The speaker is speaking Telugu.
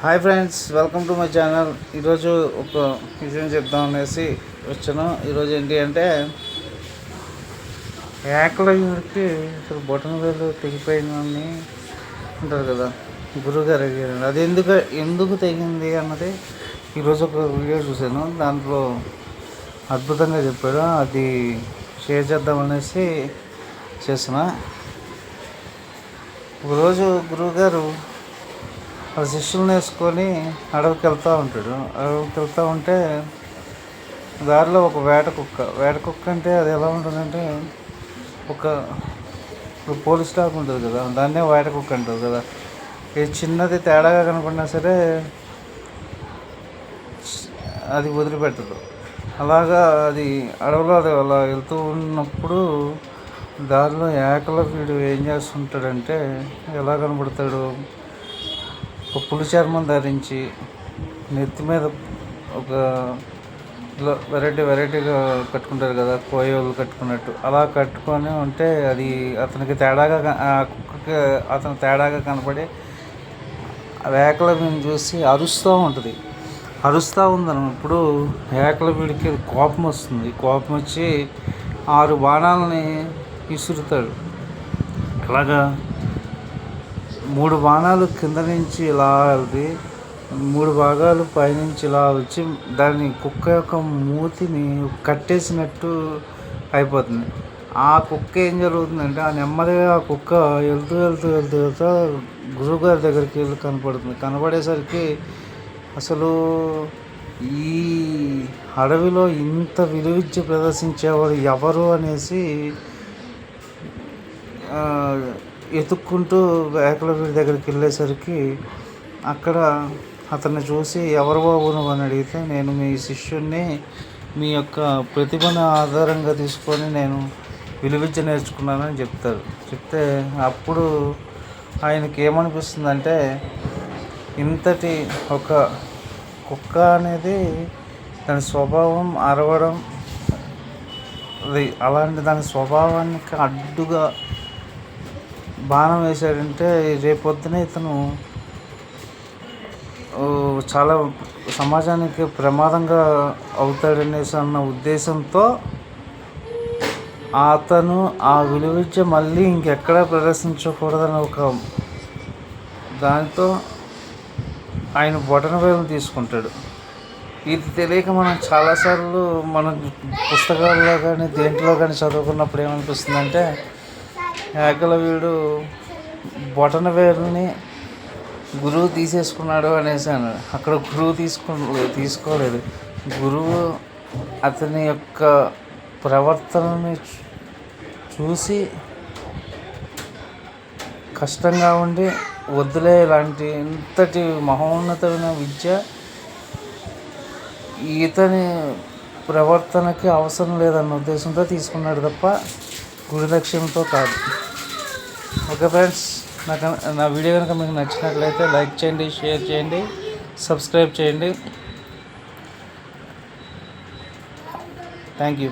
Hi friends welcome to my channel ఈరోజు ఒక విషయం చెప్దాం అనేసి వచ్చాను. ఈరోజు ఏంటి అంటే ఏకలకి అసలు బొటన వేలు తెగిపోయిందని అంటారు కదా. గురువుగారు అడిగారు అది ఎందుకు ఎందుకు తెగింది అన్నది ఈరోజు ఒక వీడియో చూశాను. దాంట్లో అద్భుతంగా చెప్పాడు అది షేర్ చేద్దాం అనేసి చేసిన ఒకరోజు గురువుగారు వాళ్ళ శిష్యులను వేసుకొని అడవికి వెళ్తూ ఉంటాడు. అడవికి వెళ్తూ ఉంటే దారిలో ఒక వేట కుక్క. వేట కుక్క అంటే అది ఎలా ఉంటుందంటే ఒక ఇప్పుడు పోలీస్ స్టాక్ ఉంటుంది కదా దాన్నే వేట కుక్క అంటారు కదా. ఇది చిన్నది తేడాగా కనపడినా సరే అది వదిలిపెట్టదు. అలాగా అది అడవిలో అది అలా వెళ్తూ ఉన్నప్పుడు దారిలో ఏకల వీడు ఏం చేస్తుంటాడంటే ఎలా కనబడతాడు ఒక పులి చర్మం ధరించి నెత్తి మీద ఒక వెరైటీ వెరైటీగా కట్టుకుంటారు కదా కోయోలు కట్టుకున్నట్టు. అలా కట్టుకొని ఉంటే అది అతనికి తేడాగా కుక్కకి అతను తేడాగా కనపడి వేకల వీడిని చూసి అరుస్తూ ఉంటుంది. అరుస్తూ ఉందన్నప్పుడు వేకల వీడికి కోపం వస్తుంది. కోపం వచ్చి ఆరు బాణాలని విసురుతాడు అలాగా మూడు బాణాలు కింద నుంచి ఇలా వెళ్తే మూడు భాగాలు పైనుంచి ఇలా వచ్చి దాన్ని కుక్క యొక్క మూతిని కట్టేసినట్టు అయిపోతుంది. ఆ కుక్క ఏం జరుగుతుందంటే ఆ నెమ్మదిగా ఆ కుక్క వెళ్తూ వెళ్తూ వెళ్తూ వెళ్తూ గురువుగారి దగ్గరికి వెళ్ళి కనపడుతుంది. కనపడేసరికి అసలు ఈ అడవిలో ఇంత విలువిద్య ప్రదర్శించేవారు ఎవరు అనేసి ఆ, ఎతుక్కుంటూ వేకల వీడి దగ్గరికి వెళ్ళేసరికి అక్కడ అతన్ని చూసి ఎవరు బాబు నువ్వు? అని అడిగితే నేను మీ శిష్యుణ్ణి మీ యొక్క ప్రతిభను ఆధారంగా తీసుకొని నేను విలువిద్య నేర్చుకున్నానని చెప్తారు. చెప్తే అప్పుడు ఆయనకి ఏమనిపిస్తుందంటే ఇంతటి ఒక కుక్క అనేది దాని స్వభావం అరవడం అది అలాంటి దాని స్వభావానికి అడ్డుగా బాణం వేశాడంటే రేపొద్దున ఇతను చాలా సమాజానికి ప్రమాదంగా అవుతాడనేసి అన్న ఉద్దేశంతో అతను ఆ విలువిద్య మళ్ళీ ఇంకెక్కడా ప్రదర్శించకూడదని ఒక దానితో ఆయన బొటన వేలు తీసుకుంటాడు. ఇది తెలియక మనం చాలాసార్లు మన పుస్తకాల్లో కానీ దేంట్లో కానీ చదువుకున్నప్పుడు ఏమనిపిస్తుందంటే ఏకల వీడు బొటన వేరుని గురువు తీసేసుకున్నాడు అనేసి అన్నాడు. అక్కడ గురువు తీసుకు తీసుకోలేదు. గురువు అతని యొక్క ప్రవర్తనని చూసి కష్టంగా ఉండి వద్దులే ఇలాంటి ఇంతటి మహోన్నతమైన విద్య ఈతని ప్రవర్తనకి అవసరం లేదన్న ఉద్దేశంతో తీసుకున్నాడు తప్ప గురులక్ష్యంతో కాదు. ఓకే ఫ్రెండ్స్ నాకు నా వీడియో కనుక మీకు నచ్చినట్లయితే లైక్ చేయండి షేర్ చేయండి సబ్స్క్రైబ్ చేయండి. Thank you